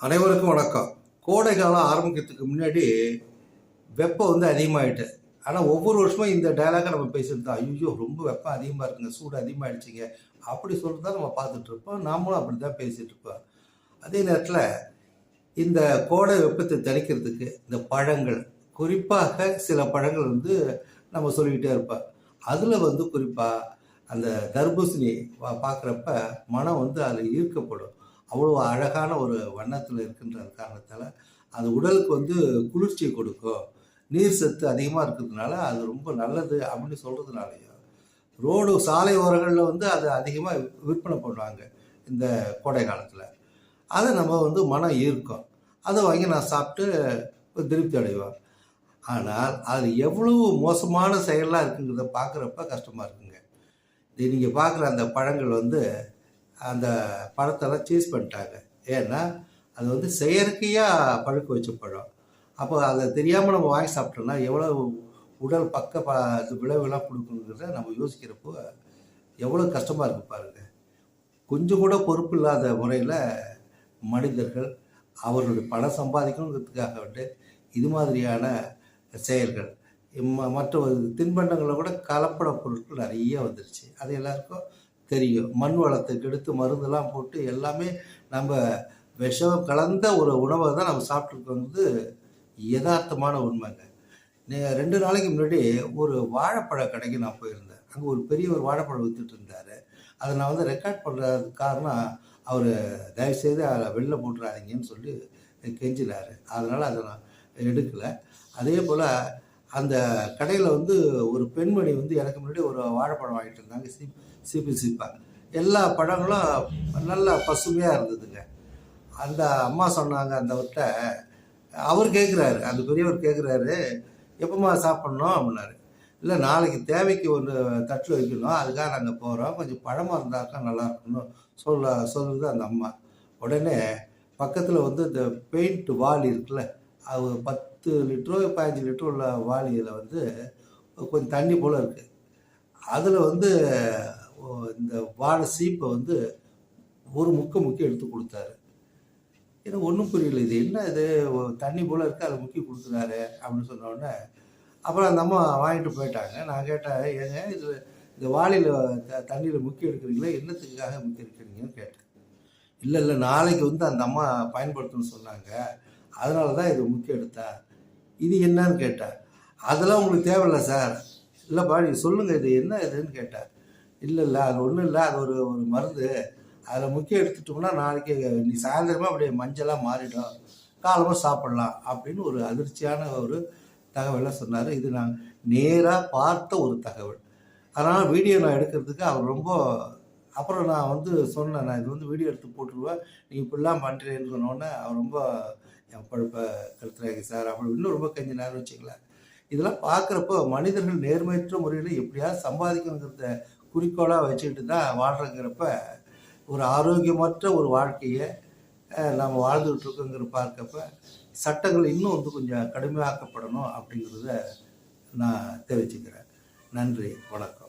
அனைவருக்கும் வணக்கம். கோடை காலம் ஆரம்பிக்கிறதுக்கு முன்னாடி வெப்பம் வந்து அதிகமாகிட்டு ஆனால் ஒவ்வொரு வருஷமும் இந்த டயலாகை நம்ம பேசிட்டு தான். ஐயோ ரொம்ப வெப்பம் அதிகமாக இருக்குங்க சூடு அதிகமாகிடுச்சிங்க அப்படி சொல்லிட்டு தான் நம்ம பார்த்துட்ருப்போம் நாமளும் அப்படி தான் பேசிகிட்ருப்போம் அதே நேரத்தில் இந்த கோடை வெப்பத்தை தணிக்கிறதுக்கு இந்த பழங்கள் குறிப்பாக சில பழங்கள் வந்து நம்ம சொல்லிக்கிட்டே இருப்போம். அதில் வந்து குறிப்பாக அந்த தர்பூசணி பார்க்குறப்ப மனம் வந்து அதில் ஈர்க்கப்படும். அவ்வளோ அழகான ஒரு வண்ணத்தில் இருக்கின்ற காரணத்தால் அது உடலுக்கு வந்து குளிர்ச்சியை கொடுக்கும். நீர் சத்து அதிகமாக இருக்கிறதுனால அது ரொம்ப நல்லது அப்படின்னு சொல்கிறதுனாலையும் ரோடு சாலை ஓரங்களில் வந்து அது அதிகமாக விற்பனை பண்ணுவாங்க இந்த கோடை காலத்தில். அதை நம்ம வந்து மனம் ஈர்க்கும். அதை வாங்கி நான் சாப்பிட்டு திருப்தி அடைவேன். ஆனால் அது எவ்வளவு மோசமான செயலாக இருக்குங்கிறத பார்க்குறப்ப கஷ்டமாக இருக்குங்க. நீங்கள் பார்க்குற அந்த பழங்கள் வந்து அந்த பழத்தெல்லாம் சீஸ் பண்ணிட்டாங்க. ஏன்னா அது வந்து செயற்கையாக பழுக்க வச்ச பழம். அப்போ அதை தெரியாமல் நம்ம வாங்கி சாப்பிட்டோம்னா எவ்வளோ உடல் பக்க ப இது விளைவுலாம் கொடுக்குங்கிறத நம்ம யோசிக்கிறப்போ எவ்வளோ கஷ்டமாக இருக்கு பாருங்க. கொஞ்சம் கூட பொறுப்பு இல்லாத முறையில் மனிதர்கள் அவர்களுடைய பணம் சம்பாதிக்கணுங்கிறதுக்காக வந்து இது மாதிரியான செயல்கள். மற்ற தின்பண்டங்களில் கூட கலப்பட பொருட்கள் நிறைய வந்துருச்சு. அது எல்லாருக்கும் தெரியும். மண் வளத்தை கெடுத்து மருந்தெல்லாம் போட்டு எல்லாமே நம்ம விஷம் கலந்த ஒரு உணவை தான் நம்ம சாப்பிட்ருக்கோங்கிறது யதார்த்தமான உண்மைங்க. ரெண்டு நாளைக்கு முன்னாடி ஒரு வாழைப்பழ கடைக்கு நான் போயிருந்தேன். அங்கே ஒரு பெரிய ஒரு வாழைப்பழம் வித்துட்டு இருந்தார். அதை நான் வந்து ரெக்கார்ட் பண்ணுறதுக்கு காரணம் அவர் தயவுசெய்து அதை வெளில போட்டுறாதீங்கன்னு சொல்லி கெஞ்சினார். அதனால் அதை நான் எடுக்கலை. அதே போல் அந்த கடையில் வந்து ஒரு பெண்மணி வந்து எனக்கு முன்னாடி ஒரு வாழைப்பழம் வாங்கிட்டு இருந்தாங்க. சி சீப்பி சிப்பா எல்லா பழங்களும் நல்லா பசுமையாக இருந்ததுங்க. அந்த அம்மா சொன்னாங்க அந்தவர்கிட்ட அவர் கேட்குறாரு அந்த பெரியவர் கேட்குறாரு எப்போம்மா சாப்பிட்ணும் அப்படின்னாரு. இல்லை நாளைக்கு தேவைக்கு ஒன்று தட்டில் வைக்கணும் அதுக்காக நாங்கள் போகிறோம் கொஞ்சம் பழமாக இருந்தாக்கா நல்லா இருக்கணும் சொல்ல சொல்லுது அந்த அம்மா. உடனே பக்கத்தில் வந்து இந்த பெயிண்ட் வால் இருக்குல்ல அது பத்து லிட்டரோ பதினஞ்சு லிட்டரோ உள்ள வாளியில் வந்து கொஞ்சம் தண்ணி போல் இருக்குது அதில் வந்து ஓ, இந்த வாழை சீப்பை வந்து ஒரு முக்க முக்கி எடுத்து கொடுத்தாரு. எனக்கு ஒன்றும் புரியல. இது என்ன இது? தண்ணி போல் இருக்குது அதை முக்கி கொடுத்துனாரு அப்படின்னு சொன்னோடனே அப்புறம் அந்த அம்மா வாங்கிட்டு போயிட்டாங்க. நான் கேட்டேன் ஏங்க இது இந்த வாளியில் த தண்ணியில் முக்கி எடுக்கிறீங்களா என்னத்துக்காக முக்கி எடுக்கிறீங்கன்னு கேட்டேன். இல்லை இல்லை நாளைக்கு வந்து அந்த அம்மா பயன்படுத்தணும்னு சொன்னாங்க. அதனால தான் இது முக்கியம் எடுத்தேன் இது என்னன்னு கேட்டேன் அதெல்லாம் உங்களுக்கு தேவையில்ல சார். இல்லைப்பா நீ சொல்லுங்கள் இது என்ன இதுன்னு கேட்டேன் இல்லை இல்லை அது ஒன்றும் இல்லை அது ஒரு ஒரு மருந்து. அதில் முக்கியம் எடுத்துட்டோம்னா நாளைக்கு நீ சாயந்தரமாக அப்படியே மஞ்சளாக மாறிடும். காலமாக சாப்பிடலாம் அப்படின்னு ஒரு அதிர்ச்சியான ஒரு தகவலை சொன்னார். இது நான் நேராக பார்த்த ஒரு தகவல். அதனால் வீடியோ நான் எடுக்கிறதுக்கு அவர் ரொம்ப அப்புறம் நான் வந்து சொன்னேன் நான் இது வந்து வீடியோ எடுத்து போட்டுருவேன். நீங்கள் இப்படிலாம் பண்ணுறேன்னு சொன்னோன்னே அவர் ரொம்ப என் பழுப்பை கருத்துறாங்க சார். அப்படி இன்னும் ரொம்ப கொஞ்ச நேரம் வச்சுங்களேன் இதெல்லாம் பார்க்குறப்போ மனிதர்கள் நேர்மையற்ற முறையில் எப்படியாவது சம்பாதிக்கணுங்கிறத குறிக்கோளாக வச்சுக்கிட்டு தான் வாழ்கிறங்கிறப்ப ஒரு ஆரோக்கியமற்ற ஒரு வாழ்க்கையை நம்ம வாழ்ந்துகிட்டு இருக்கோங்கிற பார்க்கப்ப சட்டங்கள் இன்னும் வந்து கொஞ்சம் கடுமையாக்கப்படணும் அப்படிங்கிறத நான் தெரிவிச்சுக்கிறேன். நன்றி வணக்கம்.